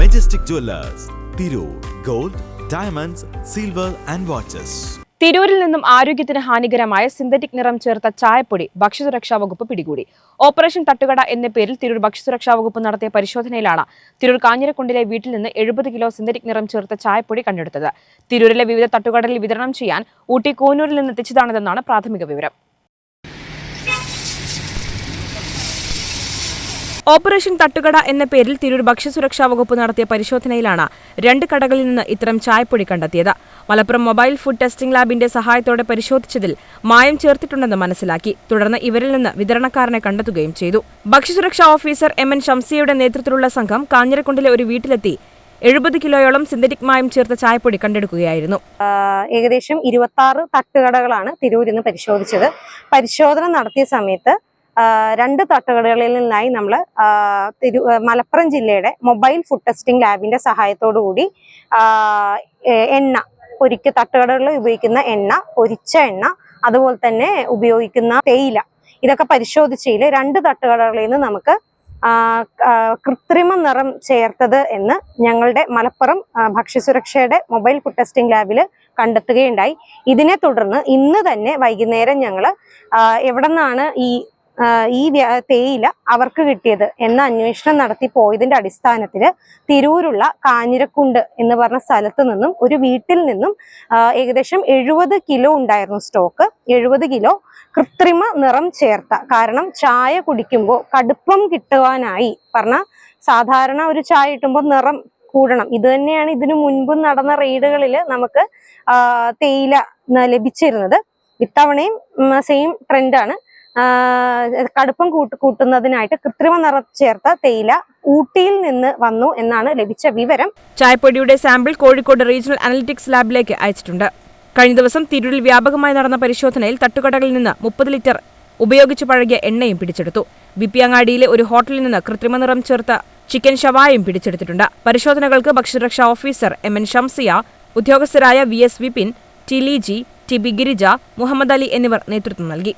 Majestic Jewellers Tirur gold diamonds silver and watches തിരൂരിൽ നിന്നും ആരോഗ്യത്തിന് ഹാനികരമായ സിന്തറ്റിക് നിറം ചേർത്ത ചായപ്പൊടി ഭക്ഷ്യസുരക്ഷാ വകുപ്പ് പിടികൂടി. ഓപ്പറേഷൻ തട്ടുകട എന്ന പേരിൽ തിരൂർ ഭക്ഷ്യസുരക്ഷാ വകുപ്പ് നടത്തിയ പരിശോധനയിലാണ് തിരൂർ കാഞ്ഞിരക്കുണ്ടിലെ വീട്ടിൽ നിന്ന് എഴുപത് കിലോ സിന്തറ്റിക് നിറം ചേർത്ത ചായപ്പൊടി കണ്ടെടുത്തത്. തിരൂരിലെ വിവിധ തട്ടുകടലിൽ വിതരണം ചെയ്യാൻ ഊട്ടി കൂനൂരിൽ നിന്ന് എത്തിച്ചതാണിതെന്നാണ് പ്രാഥമിക വിവരം. ഓപ്പറേഷൻ തട്ടുകട എന്ന പേരിൽ തിരൂർ ഭക്ഷ്യസുരക്ഷാ വകുപ്പ് നടത്തിയ പരിശോധനയിലാണ് രണ്ട് കടകളിൽ നിന്ന് ഇത്തരം ചായപ്പൊടി കണ്ടെത്തിയത്. മലപ്പുറം മൊബൈൽ ഫുഡ് ടെസ്റ്റിംഗ് ലാബിന്റെ സഹായത്തോടെ പരിശോധിച്ചതിൽ മായം ചേർത്തിട്ടുണ്ടെന്ന് മനസ്സിലാക്കി. തുടർന്ന് ഇവരിൽ നിന്ന് വിതരണക്കാരനെ കണ്ടെത്തുകയും ചെയ്തു. ഭക്ഷ്യസുരക്ഷാ ഓഫീസർ എം എൻ ഷംസിയയുടെ നേതൃത്വത്തിലുള്ള സംഘം കാഞ്ഞിരക്കുണ്ടിലെ ഒരു വീട്ടിലെത്തി എഴുപത് കിലോയോളം സിന്തറ്റിക് മായം ചേർത്ത ചായപ്പൊടി കണ്ടെടുക്കുകയായിരുന്നു. ഏകദേശം ഇരുപത്തി ആറ് തട്ടുകടകളാണ് തിരൂരിൽ നിന്ന് പരിശോധിച്ചത്. പരിശോധന നടത്തിയ സമയത്ത് രണ്ട് തട്ടുകടകളിൽ നിന്നായി നമ്മൾ തിരു മലപ്പുറം ജില്ലയുടെ മൊബൈൽ ഫുഡ് ടെസ്റ്റിംഗ് ലാബിന്റെ സഹായത്തോടു കൂടി എണ്ണ പൊരിക്ക തട്ടുകടകളിൽ ഉപയോഗിക്കുന്ന എണ്ണ പൊരിച്ച എണ്ണ അതുപോലെ തന്നെ ഉപയോഗിക്കുന്ന തേയില ഇതൊക്കെ പരിശോധിച്ചതിൽ രണ്ട് തട്ടുകടകളിൽ നിന്ന് നമുക്ക് കൃത്രിമ നിറം ചേർത്തത് എന്ന് ഞങ്ങളുടെ മലപ്പുറം ഭക്ഷ്യസുരക്ഷയുടെ മൊബൈൽ ഫുഡ് ടെസ്റ്റിംഗ് ലാബിൽ കണ്ടെത്തുകയുണ്ടായി. ഇതിനെ തുടർന്ന് ഇന്ന് തന്നെ വൈകുന്നേരം ഞങ്ങൾ എവിടെ നിന്നാണ് ഈ ഈ തേയില അവർക്ക് കിട്ടിയത് എന്ന അന്വേഷണം നടത്തി പോയതിന്റെ അടിസ്ഥാനത്തിൽ തിരൂരുള്ള കാഞ്ഞിരക്കുണ്ട് എന്ന് പറഞ്ഞ സ്ഥലത്ത് നിന്നും ഒരു വീട്ടിൽ നിന്നും ഏകദേശം എഴുപത് കിലോ ഉണ്ടായിരുന്നു സ്റ്റോക്ക്. എഴുപത് കിലോ കൃത്രിമ നിറം ചേർത്ത കാരണം ചായ കുടിക്കുമ്പോൾ കടുപ്പം കിട്ടുവാനായി പറഞ്ഞ സാധാരണ ഒരു ചായ ഇട്ടുമ്പോൾ നിറം കൂടണം. ഇത് തന്നെയാണ് ഇതിനു മുൻപ് നടന്ന റെയ്ഡുകളിൽ നമുക്ക് തേയില ലഭിച്ചിരുന്നത്. ഇത്തവണയും സെയിം ട്രെൻഡാണ് കടുപ്പം കൂട്ട് കൂട്ടുന്നതിനായിട്ട് കൃത്രിമ നിറം ചേർത്ത തേയില ഊട്ടിയിൽ നിന്ന് വന്നു എന്നാണ് ലഭിച്ച വിവരം. ചായപ്പൊടിയുടെ സാമ്പിൾ കോഴിക്കോട് റീജിയണൽ അനലിറ്റിക്സ് ലാബിലേക്ക് അയച്ചിട്ടുണ്ട്. കഴിഞ്ഞ ദിവസം തിരൂരിൽ വ്യാപകമായി നടന്ന പരിശോധനയിൽ തട്ടുകടകളിൽ നിന്ന് മുപ്പത് ലിറ്റർ ഉപയോഗിച്ച് പഴകിയ എണ്ണയും പിടിച്ചെടുത്തു. ബിപ്പിയങ്ങാടിയിലെ ഒരു ഹോട്ടലിൽ നിന്ന് കൃത്രിമ നിറം ചേർത്ത ചിക്കൻ ഷവായും പിടിച്ചെടുത്തിട്ടുണ്ട്. പരിശോധനകൾക്ക് ഭക്ഷ്യസുരക്ഷാ officer M N Shamsiya ഉദ്യോഗസ്ഥരായ V S Vipin T Leeji T B Girija Muhammad Ali എന്നിവർ നേതൃത്വം നൽകി.